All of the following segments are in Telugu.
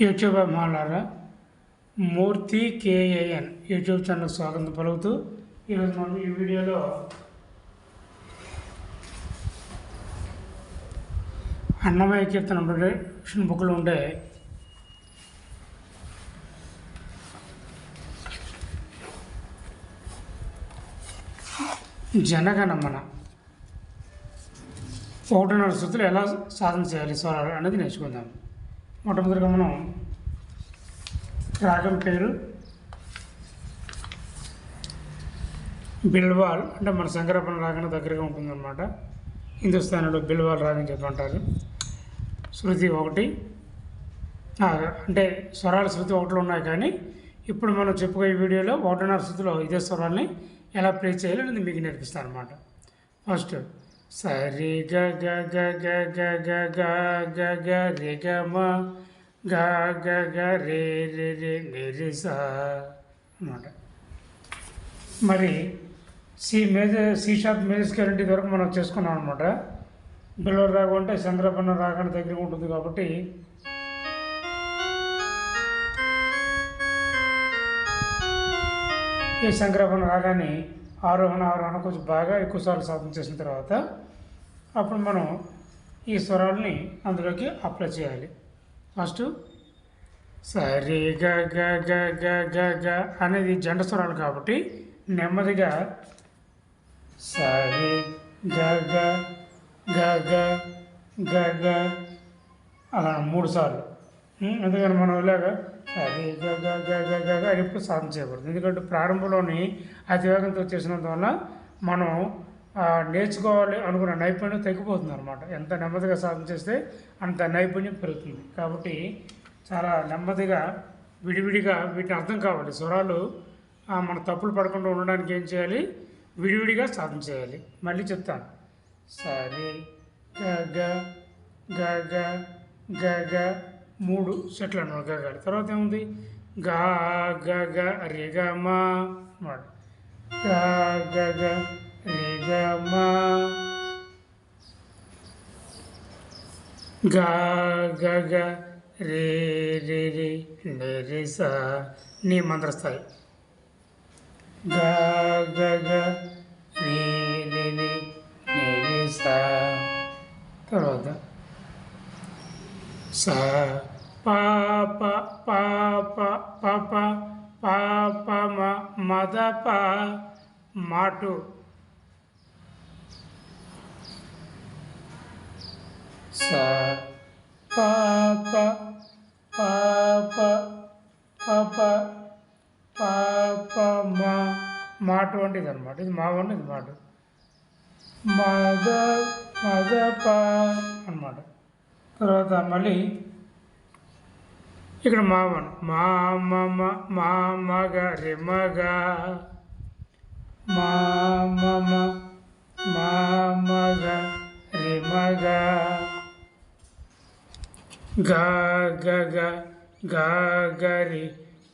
YouTube అభిమానులారా Murthy K A N YouTube channel స్వాగతం పలుకుతూ ఈరోజు మనం ఈ వీడియోలో అన్నమయ్య కీర్తన ప్రొడక్షన్ బుక్లో ఉండే జనగణమన ఒకటిన్నర శృతులు ఎలా సాధన చేయాలి స్వరాలు అనేది నేర్చుకుందాం. మొట్టమొదటిగా మనం రాగం పేరు బిల్వాల్ అంటే మన శంకరపణ రాగం దగ్గరగా ఉంటుందన్నమాట. హిందుస్థాన్లో బిల్వాల్ రాగం అంటారు శృతి ఒకటి. అంటే స్వరాల శృతి ఒకటిలో ఉన్నాయి కానీ ఇప్పుడు మనం చెప్పుకోయే వీడియోలో ఒకటిన్నర శృతిలో ఇదే స్వరాల్ని ఎలా ప్లే చేయాలి అనేది మీకు నేర్పిస్తాను అనమాట ఫస్ట్ సరి గ గ గ గ గ గ గ గ గ రి గ మ గ గ గ రే రే రే ని రి స అనమాట మరి C major C sharp major scale వరకు మనం చేసుకున్నాం అనమాట బిల్వర్ రాగం అంటే చంద్రపన్న రాగానికి దగ్గర ఉంటుంది కాబట్టి ఈ శంకరపన్న రాగాన్ని ఆరోహణ ఆరోహణ కొంచెం బాగా ఎక్కువసార్లు సాధన చేసిన తర్వాత అప్పుడు మనం ఈ స్వరాలని అందులోకి అప్లై చేయాలి ఫస్ట్ సరే గ గ గ గ గ గ అనేది జంట స్వరాలు కాబట్టి నెమ్మదిగా సరే గ గ గ గ గ గ అలా మూడు సార్లు ఉం, ఎందుకని మనం ఇలాగా సరే గ గ గ గ గ గ అని ఎప్పుడు సాధన చేయకూడదు ఎందుకంటే ప్రారంభంలోని అతివేగంతో చేసినందువల్ల మనం నేర్చుకోవాలి అనుకున్న నైపుణ్యం తగ్గిపోతుంది అనమాట ఎంత నెమ్మదిగా సాధన చేస్తే అంత నైపుణ్యం పెరుగుతుంది కాబట్టి చాలా నెమ్మదిగా విడివిడిగా వీటిని అర్థం కావాలి స్వరాలు మన తప్పులు పడకుండా ఉండడానికి ఏం చేయాలి విడివిడిగా సాధన చేయాలి మళ్ళీ చెప్తాను సరే గ గ గ గ గ గ మూడు సెట్లు అన్నమాట గగాలి తర్వాత ఏముంది గా గ గ రి గ మా అన్నమాట గా గ రే రే రే నే రే సా నీ మంత్రస్థాయి. గా గ రే రే రే నే రే సా తర్వాత సా పా ప పా ప ప ప పా ప మ మద పా మాటు స పాప పాప పాప పాప మా. మాట వంటిది అనమాట ఇది మా వంటిది మాట. మద మద పా అనమాట తర్వాత మళ్ళీ ఇక్కడ మామన్ మామ మామగ రిమగ మామమ మామగ రిమగ गा गा गा गा गा रे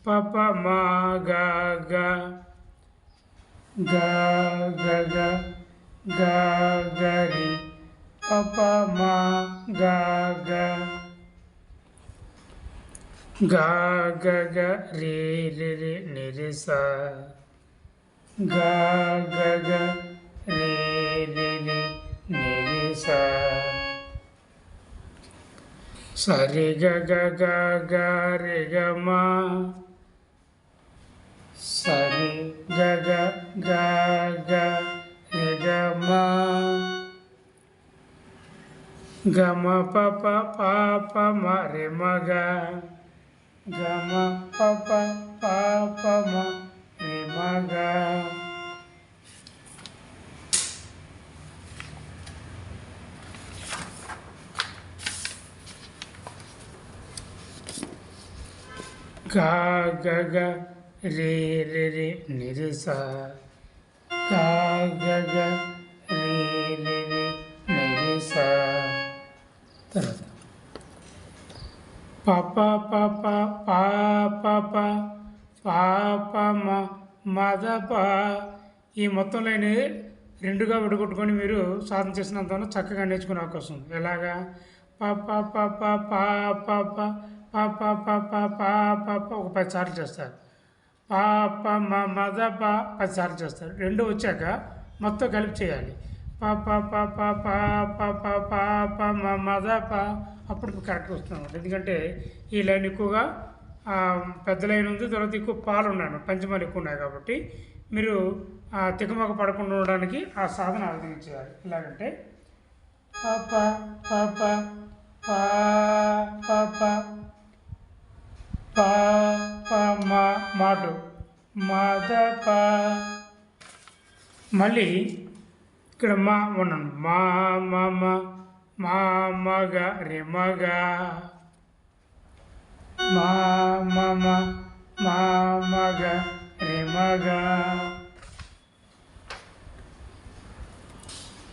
पापा मा गा गा गा गा गा गा गा रे पापा मा गा गा गा गा गा रे रे रे ने रे सा गा गा गा रे रे रे ने रे सा సరిగ గరి గమ సరి గగ గమ గమ పప పాప మరి మగ గమ పప పాప మరి మగ గగ రే రే రే నిరస గగ రే రే రే నిరస తర్వాత పప పప పా ప పాప మద పా ఈ మొత్తం లైన్ రెండుగా విడగొట్టుకొని మీరు సాధన చేసినంత చక్కగా నేర్చుకునే అవకాశం ఎలాగా? పప పప పా ప ప ప ప పా ప పా పా ఒక పది సార్లు చేస్తారు పా ప మ మద ప పది సార్లు చేస్తారు రెండు వచ్చాక మొత్తం కలిపి చేయాలి పా ప పా ప పా ప ప పా ప మ మద పా అప్పుడు కరెక్ట్ వస్తుంది ఎందుకంటే ఈ లైన్ ఎక్కువగా పెద్ద లైన్ ఉంది తర్వాత ఎక్కువ పాలు ఉన్నాను పంచమాలు ఎక్కువ ఉన్నాయి కాబట్టి మీరు ఆ తికమక పడకుండా ఉండడానికి ఆ సాధన ఆ చేయాలి ఎలాగంటే పాప పాప పా పాప పా ప మా మాటు మద ప. మళ్ళీ ఇక్కడ మా ఉన్నాను. మా మమ మా మగ రే మగ. మా మమ మా మగ రే మగ.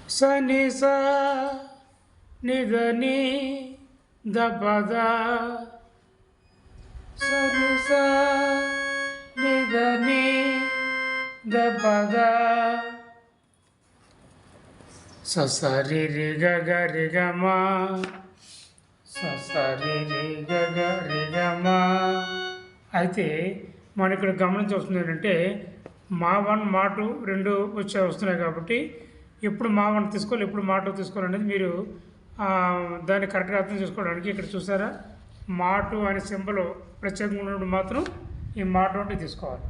సని స నిదని దపద సని స నిదని దపద ససరి రి గ గ రి గ మా ససరి రి గ గ రి గ మా అయితే మనం ఇక్కడ గమనించవలసింది ఏంటంటే మా వన్ మా టూ రెండు వచ్చే వస్తున్నాయి కాబట్టి ఎప్పుడు మా వన్ తీసుకోవాలి ఎప్పుడు మా టూ తీసుకోవాలి అనేది మీరు దాన్ని కరెక్ట్గా అర్థం చేసుకోవడానికి ఇక్కడ చూసారా? మా టూ అనే సింబల్ ప్రత్యేకంగా ఉన్నప్పుడు మాత్రం ఈ మా టూ తీసుకోవాలి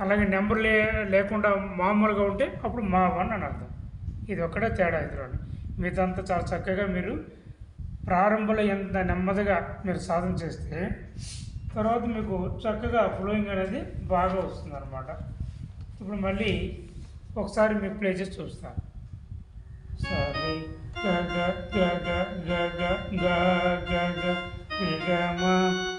అలాగే నెంబర్ లే లేకుండా మామూలుగా ఉంటే అప్పుడు మా వన్ అని అర్థం ఇది ఒక్కటే తేడా ఇందులోని మీదంతా చాలా చక్కగా మీరు ప్రారంభంలో ఎంత నెమ్మదిగా మీరు సాధన చేస్తే తర్వాత మీకు చక్కగా ఫ్లోయింగ్ అనేది బాగా వస్తుంది అనమాట ఇప్పుడు మళ్ళీ ఒకసారి మీకు ప్లే చేసి చూస్తాను సరే గ గ గ గ గ గ గ గ గ రి గ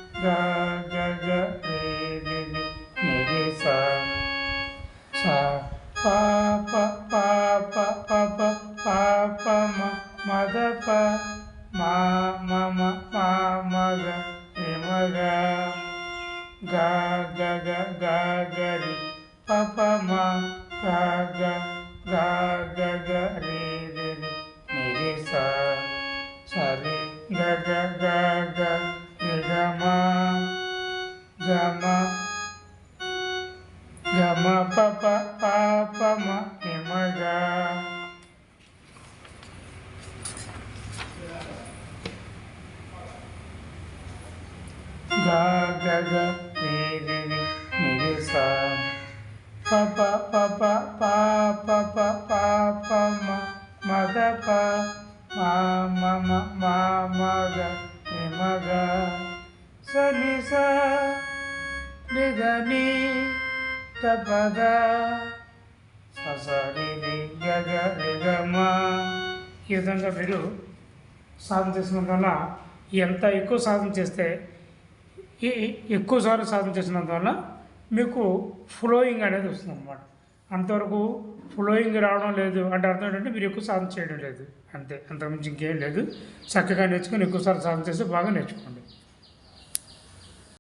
Sorry. పప మద ప స ఈ విధంగా మీరు సాధన చేసిన కన్నా ఎంత ఎక్కువ సాధన చేస్తే ఈ- ఎక్కువ సార్లు సాధన చేసినందువల్ల మీకు ఫ్లోయింగ్ అనేది వస్తుంది అనమాట అంతవరకు ఫ్లోయింగ్ రావడం లేదు అంటే అర్థం ఏంటంటే మీరు ఎక్కువ సాధన చేయడం లేదు. అంతే. అంతకుమించి ఇంకేం లేదు. చక్కగా నేర్చుకొని ఎక్కువసార్లు సాధన చేస్తే బాగా నేర్చుకోండి.